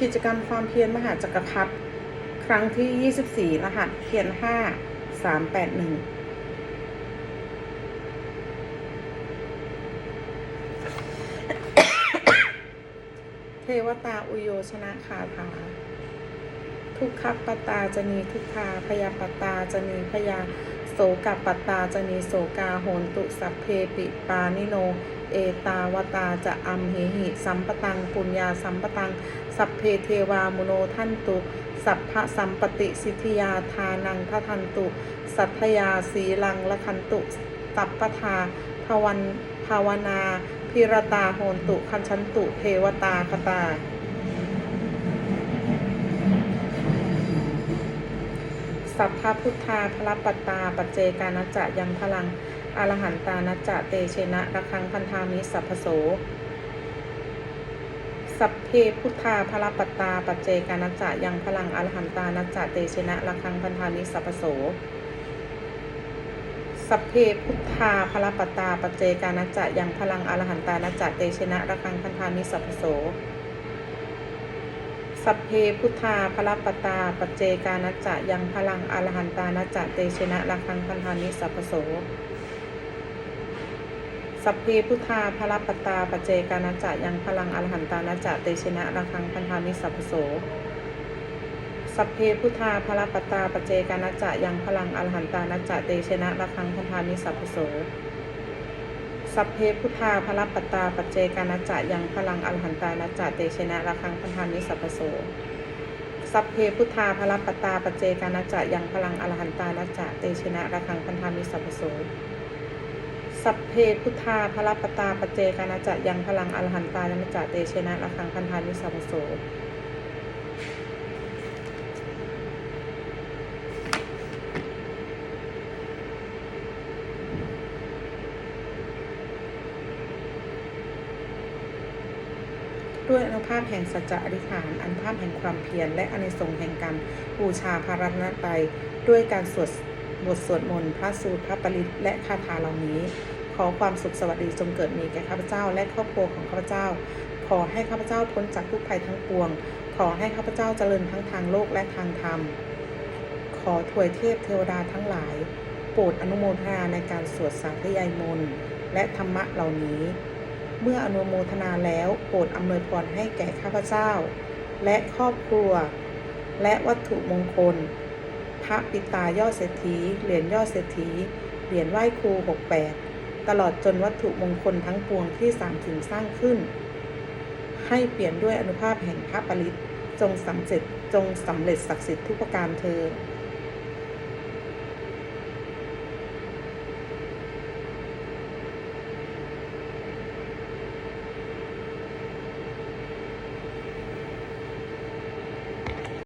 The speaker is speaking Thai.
กิจกรรมความเพียรมหาจักรพรรดิครั้งที่ 24 รหัสเพียร5 381เทวตาอุโยชนะคาถา ทุกขปตาจะนีทุกขาพยาปตาจะนีพยาโสกับปตาจะนีโสกาโหนตุสัพเพปิปานิโน เอตาวตาจะอัมเหหิสัมปตังปุญญาสัมปตัง สัพเพเทวามุโนทันตุสัพพะสัมปติสิทธิยาทานังททันตุ สัทธยาสีลังละคันตุตัปปทาภวันภาวนา พิรตาโหนตุคันชันตุเทวตาคตา สัพพะพุทธาพระปัตตา ปัจเจกานัจจะยังพลังอรหันตานัจจะเตเชนะระคังพันธามิสัพพโส สัพเพพุทธาพระปัตตา ปัจเจกานัจจะยังพลังอรหันตานัจจะเตเชนะระคังพันธามิสัพพโสสัพเพพุทธาพระปัตตาปเจกานัจจะยังพลังอรหันตานัจจะเตเชนะระคังพันธามิสัพพโส สัพเพพุทธาพระปตาปัจเจกานัจจะยังพลังอรหันตานัจจะเตชนะระคังพันธานิสัพพโสสัพเพพุทธาพระปตาปัจเจกานัจจะยังพลังอรหันตานัจจะเตชนะระคังพันธานิสัพพโสสัพเพพุทธาพระปตาปัจเจกานัจจะยังพลังอรหันตานัจจะเตชนะระคังพันธานิสัพโส สัพเพพุทธาพระปัตตาปัจเจกานัจจะยังพลังอรหันตานัจจะเตชนะระคังพันธานิสัพโสสัพเพพุทธาพระปัตตาปัจเจกานัจจะยังพลังอรหันตานัจจะเตชนะระคังพันธานิสัพโสสัพเพพุทธาพระปตาปัจเจกานัจจะยังพลังอรหันตานัจจะเตชนะระคังพันธานิสัพโส ด้วยอนุภาพแห่งสัจจะอธิษฐานอนุภาพแห่งความเพียรและอนิสงส์แห่งการบูชาพระรัตนตรัยด้วยการสวดบทสวดมนต์พระสูตรพระปริตและคาถาเหล่านี้ ขอความสุขสวัสดีจงเกิดมีแก่ข้าพเจ้าและครอบครัวของข้าพเจ้า ขอให้ข้าพเจ้าพ้นจากทุกภัยทั้งปวง ขอให้ข้าพเจ้าเจริญทั้งทางโลกและทางธรรม ขอถวยเทพเทวดาทั้งหลาย โปรดอนุโมทนาในการสวดสาธยายมนต์และธรรมะเหล่านี้ เมื่ออนุโมทนาแล้วโปรดอำนวยพรให้แก่ข้าพเจ้า และครอบครัว และวัตถุมงคล พระปิตายอดเศรษฐี เหรียญยอดเศรษฐี เหรียญไหว้ครู 68 ตลอดจนวัตถุมงคลทั้งปวงที่สามถึงสร้างขึ้น ให้เปลี่ยนด้วยอนุภาพแห่งพระปริตจงสำเร็จจงสำเร็จศักดิ์สิทธิ์ทุกประการเธอ